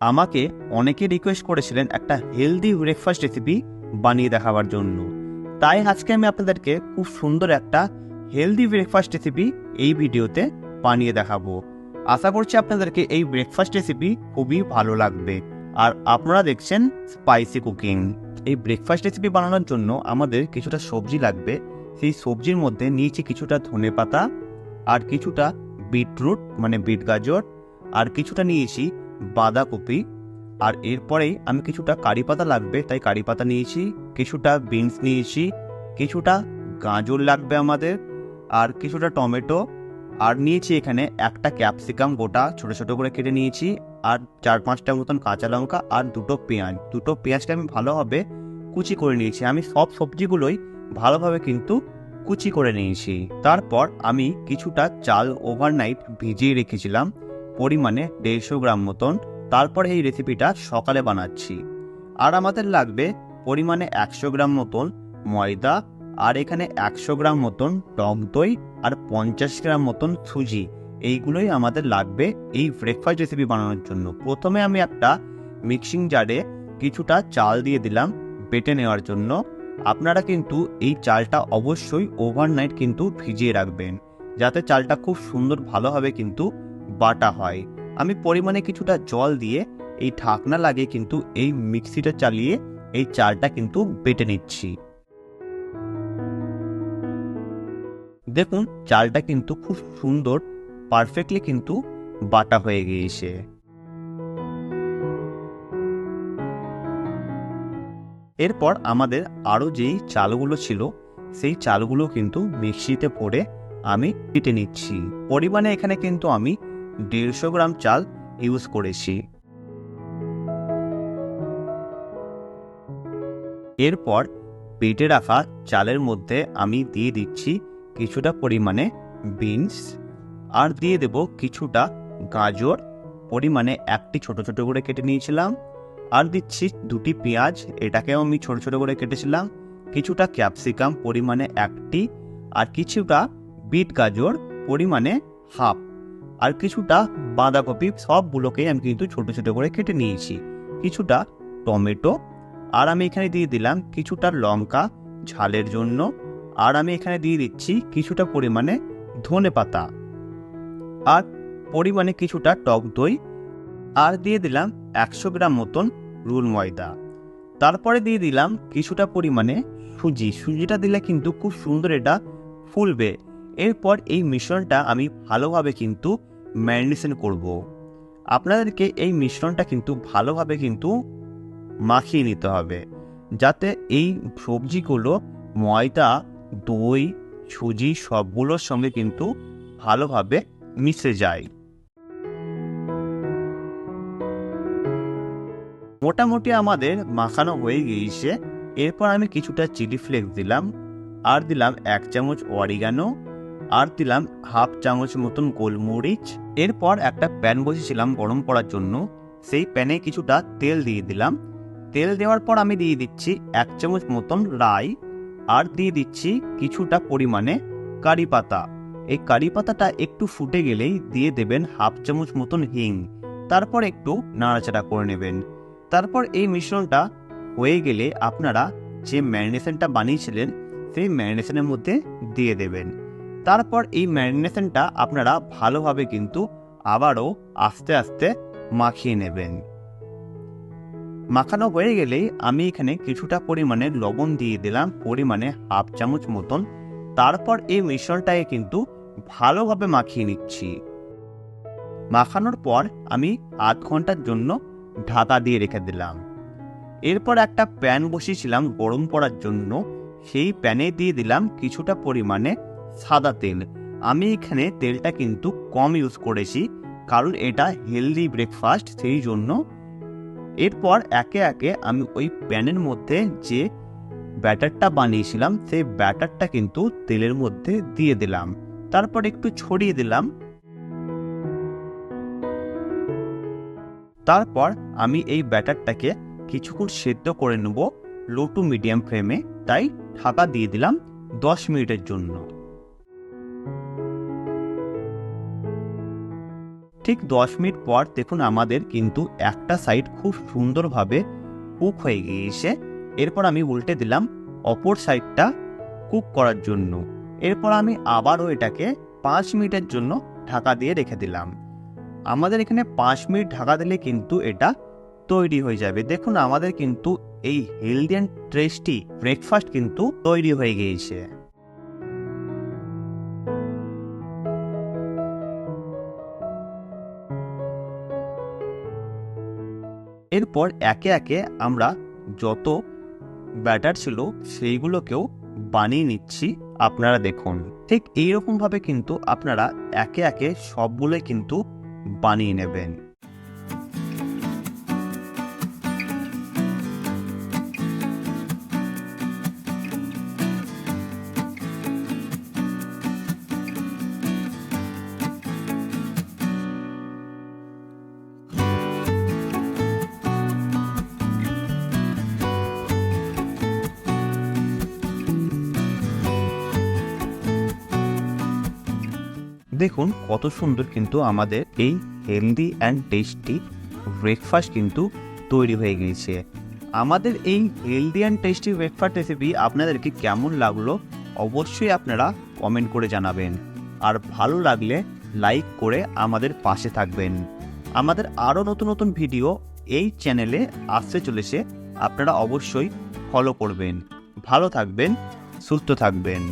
আমাকে অনেকে রিকোয়েস্ট করেছিলেন একটা হেলদি ব্রেকফাস্ট রেসিপি বানিয়ে দেখাবার জন্য। তাই আজকে আমি আপনাদেরকে খুব সুন্দর একটা হেলদি ব্রেকফাস্ট রেসিপি এই ভিডিওতে বানিয়ে দেখাবো। আশা করছি আপনাদেরকে এই ব্রেকফাস্ট রেসিপি খুবই ভালো লাগবে। আর আপনারা দেখছেন স্পাইসি কুকিং এই ব্রেকফাস্ট রেসিপি বানানোর জন্য আমাদের কিছুটা সবজি লাগবে। সেই সবজির মধ্যে নিয়েছি কিছুটা ধনে পাতা, আর কিছুটা বিটরুট মানে বিট গাজর, আর কিছুটা নিয়েছি বাঁধাকপি, আর এরপরেই আমি কিছুটা কারি পাতা লাগবে, তাই কারি পাতা নিয়েছি, কিছুটা বিনস নিয়েছি, কিছুটা গাজর লাগবে আমাদের, আর কিছুটা টমেটো, আর নিয়েছি এখানে একটা ক্যাপসিকাম গোটা, ছোট ছোট করে কেটে নিয়েছি, আর চার পাঁচটা মতন কাঁচা লঙ্কা, আর দুটো পেঁয়াজ। দুটো পেঁয়াজটা আমি ভালোভাবে কুচি করে নিয়েছি। আমি সব সবজিগুলোই ভালোভাবে কিন্তু কুচি করে নিয়েছি। তারপর আমি কিছুটা চাল ওভারনাইট ভিজিয়ে রেখেছিলাম। পরিমাণে দেড়শো গ্রাম মতন। তারপর এই রেসিপিটা সকালে বানাচ্ছি। আর আমাদের লাগবে পরিমাণে একশো গ্রাম মতন ময়দা, আর এখানে একশো গ্রাম মতন টক দই, আর পঞ্চাশ গ্রাম মতন সুজি। এইগুলোই আমাদের লাগবে এই ব্রেকফাস্ট রেসিপি বানানোর জন্য। প্রথমে আমি একটা মিক্সিং জারে কিছুটা চাল দিয়ে দিলাম বেটে নেওয়ার জন্য। আপনারা কিন্তু এই চালটা অবশ্যই ওভারনাইট কিন্তু ভিজিয়ে রাখবেন। যাতে চালটা খুব সুন্দর ভালোভাবে কিন্তু বাটা হয়। আমি পরিমাণে কিছুটা জল দিয়ে এই ঢাকনা লাগিয়ে কিন্তু এই মিক্সিটা চালিয়ে এই চালটা কিন্তু বেটে নিচ্ছি। দেখুন, চালটা কিন্তু খুব সুন্দর পারফেক্টলি কিন্তু বাটা হয়ে গিয়েছে। এরপর আমাদের আরও যেই চালগুলো ছিল, সেই চালগুলো কিন্তু মিক্সিতে পড়ে আমি কেটে নিচ্ছি। পরিমাণে এখানে কিন্তু আমি দেড়শো গ্রাম চাল ইউজ করেছি। এরপর পেটে রাখা চালের মধ্যে আমি দিয়ে দিচ্ছি কিছুটা পরিমাণে বিনস আর দিয়ে দেব কিছুটা গাজর। পরিমাণে একটি ছোট ছোট করে কেটে নিয়েছিলাম। আর দিচ্ছি দুটি পেঁয়াজ, এটাকেও আমি ছোট ছোট করে কেটেছিলাম। কিছুটা ক্যাপসিকাম পরিমাণে একটি। আর কিছুটা বিট গাজর, পরিমাণে হাফ আর কিছুটা বাঁধাকপি সবগুলোকেই আমি কিন্তু ছোট ছোট করে কেটে নিয়েছি। কিছুটা টমেটো, আর আমি এখানে দিয়ে দিলাম কিছুটা লঙ্কা ঝালের জন্য, আর আমি এখানে দিয়ে দিচ্ছি কিছুটা পরিমাণে ধনে পাতা। আর পরিমাণে কিছুটা টক দই, আর দিয়ে দিলাম একশো গ্রাম মতন রুল ময়দা। তারপরে দিয়ে দিলাম কিছুটা পরিমাণে সুজি। সুজিটা দিলে কিন্তু খুব সুন্দর এটা ফুলবে। এরপর এই মিশ্রণটা আমি ভালোভাবে কিন্তু ম্যারিনেশন করব। আপনাদেরকে এই মিশ্রণটা কিন্তু ভালোভাবে কিন্তু মাখিয়ে নিতে হবে, যাতে এই সবজিগুলো, ময়দা, দই, সুজি সবগুলোর সঙ্গে কিন্তু ভালোভাবে মিশে যায়। মোটামুটি আমাদের মাখানো হয়ে গিয়েছে। এরপর আমি কিছুটা চিলি ফ্লেক্স দিলাম। আর দিলাম এক চামচ অরিগানো। আর দিলাম হাফ চামচ মতন গোলমরিচ। এরপর একটা প্যান বসেছিলাম গরম করার জন্য। সেই প্যানে কিছুটা তেল দিয়ে দিলাম। তেল দেওয়ার পর আমি দিয়ে দিচ্ছি এক চামচ মতন রাই আর দিয়ে দিচ্ছি কিছুটা পরিমাণে কারি পাতা। এই কারি পাতাটা একটু ফুটে গেলেই দিয়ে দেবেন হাফ চামচ মতন হিং। তারপর একটু নাড়াচাড়া করে নেবেন। তারপর এই মিশ্রণটা হয়ে গেলে আপনারা যে ম্যারিনেশনটা বানিয়েছিলেন, সেই ম্যারিনেশনের মধ্যে দিয়ে দেবেন। তারপর এই ম্যারিনেশনটা আপনারা ভালোভাবে কিন্তু আবারও আস্তে আস্তে মাখিয়ে নেবেন। মাখানো হয়ে গেলেই আমি এখানে কিছুটা পরিমাণে লবণ দিয়ে দিলাম, পরিমাণে হাফ চামচ মতন। তারপর এই মিশ্রণটাকে কিন্তু ভালোভাবে মাখিয়ে নিচ্ছি। মাখানোর পর আমি আধ ঘণ্টার জন্য ঢাকা দিয়ে রেখে দিলাম। এরপর একটা প্যান বসিয়েছিলাম গরম করার জন্য। সেই প্যানে দিয়ে দিলাম কিছুটা পরিমাণে সাদা তেল। আমি এখানে তেলটা কিন্তু কম ইউজ করেছি, কারণ এটা হেলদি ব্রেকফাস্ট সেই জন্য। এরপর একে একে আমি ওই প্যানের মধ্যে যে ব্যাটারটা বানিয়েছিলাম, সেই ব্যাটারটা কিন্তু তেলের মধ্যে দিয়ে দিলাম। তারপর একটু ছড়িয়ে দিলাম। তারপর আমি এই ব্যাটারটাকে কিছুক্ষণ সেদ্ধ করে নেব লো টু মিডিয়াম ফ্লেমে তাই ঢাকা দিয়ে দিলাম দশ মিনিটের জন্য। ঠিক দশ মিনিট পর দেখুন আমাদের কিন্তু একটা সাইড খুব সুন্দরভাবে কুক হয়ে গিয়েছে। এরপর আমি উল্টে দিলাম অপর সাইডটা কুক করার জন্য। এরপর আমি আবারও এটাকে পাঁচ মিনিটের জন্য ঢাকা দিয়ে রেখে দিলাম। আমাদের এখানে পাঁচ মিনিট ঢাকা দিলে কিন্তু এটা তৈরি হয়ে যাবে। দেখুন আমাদের কিন্তু এই হেলদি অ্যান্ড টেস্টি ব্রেকফাস্ট কিন্তু তৈরি হয়ে গিয়েছে। এরপর একে একে আমরা যত ব্যাটার ছিল সেইগুলোকেও বানিয়ে নিচ্ছি আপনারা দেখুন। ঠিক এইরকমভাবে কিন্তু আপনারা একে একে সবগুলোই কিন্তু বানিয়ে নেবেন। দেখুন, কত সুন্দর কিন্তু আমাদের এই হেলদি অ্যান্ড টেস্টি ব্রেকফাস্ট কিন্তু তৈরি হয়ে গিয়েছে। আমাদের এই healthy and tasty breakfast recipe আপনাদেরকে কেমন লাগল অবশ্যই আপনারা কমেন্ট করে জানাবেন। আর ভালো লাগলে লাইক করে আমাদের পাশে থাকবেন। আমাদের আরও নতুন নতুন ভিডিও এই চ্যানেলে আসতে চলেছে, আপনারা অবশ্যই ফলো করবেন। ভালো থাকবেন, সুস্থ থাকবেন।